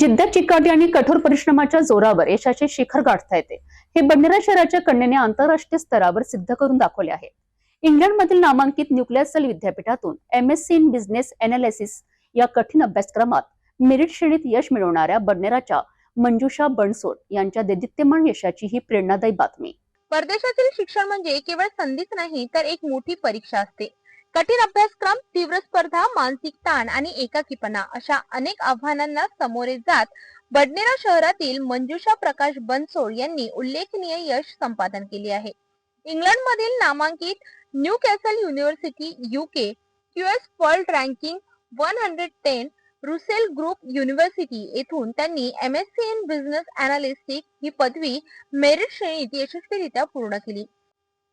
जिद्द चिकाटी आणि कठोर परिश्रमाच्या जोरावर यशाचे शिखर गाठता येते. हे बंडरा शहराच्या कन्येने आंतरराष्ट्रीय स्तरावर सिद्ध करून दाखवले आहे. इंग्लंडमधील नामांकित न्यूक्लियसल विद्यापीठातून M S C in business analysis या कठीण अभ्यासक्रमात मेरिट श्रेणीत यश मिळवणाऱ्या बडनेराच्या मंजुषा बनसोड यांच्या देदित्यमान यशाची ही प्रेरणादायी बातमी. परदेशातील शिक्षण म्हणजे केवळ संधीच नाही तर एक मोठी परीक्षा असते. कठीण अभ्यासक्रम तीव्र स्पर्धा मानसिक ताण आणि एकाकीपणा अशा अनेक आव्हानांना सामोरे जात बडनेरा शहरातील मंजुषा प्रकाश बनसोड यांनी उल्लेखनीय यश संपादन केले आहे. इंग्लंडमधील नामांकित Newcastle university UK QS world ranking one hundred ten Russell group university येथून त्यांनी M S C in business analytics ही पदवी मेरिट श्रेणीत यशस्वीरित्या पूर्ण केली.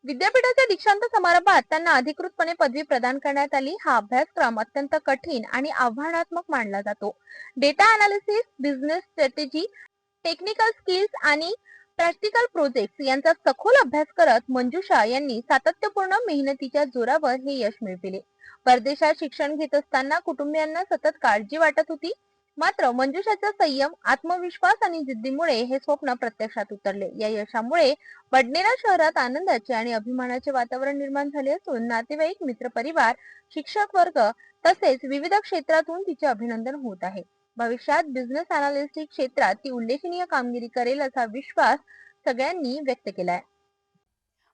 विद्यापीठाच्या दीक्षांत समारंभात त्यांना अधिकृतपणे पदवी प्रदान करण्यात आली. हा अभ्यासक्रम अत्यंत कठीण आणि आव्हानात्मक मानला जातो. Data analysis business strategy technical skills आणि प्रॅक्टिकल प्रोजेक्ट यांचा सखोल अभ्यास करत मंजुषा यांनी सातत्यपूर्ण मेहनतीच्या जोरावर हे यश मिळविले. परदेशात शिक्षण घेत असताना कुटुंबियांना सतत काळजी वाटत होती. मात्र मंजुषाचा संयम आत्मविश्वास आणि जिद्दीमुळे हे स्वप्न प्रत्यक्षात उतरले. या यशामुळे बडनेरा शहरात आनंदाचे आणि अभिमानाचे वातावरण निर्माण झाले असून नातेवाईक मित्रपरिवार शिक्षक वर्ग तसेच विविध क्षेत्रातून तिचे अभिनंदन होत आहे. भविष्यात बिझनेस अनालिस्टिक क्षेत्रात ती उल्लेखनीय कामगिरी करेल असा विश्वास सगळ्यांनी व्यक्त केलाय.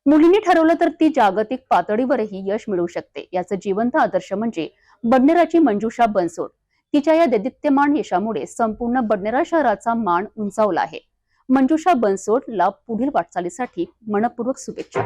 मुलींनी ठरवलं तर ती जागतिक पातळीवरही यश मिळवू शकते. याचं जिवंत आदर्श म्हणजे बडनेराची मंजुषा बनसोड. तिच्या या दैदित्यमान यशामुळे संपूर्ण बडनेरा शहराचा मान उंचावला आहे. मंजुषा बनसोडला पुढील वाटचालीसाठी मनपूर्वक शुभेच्छा.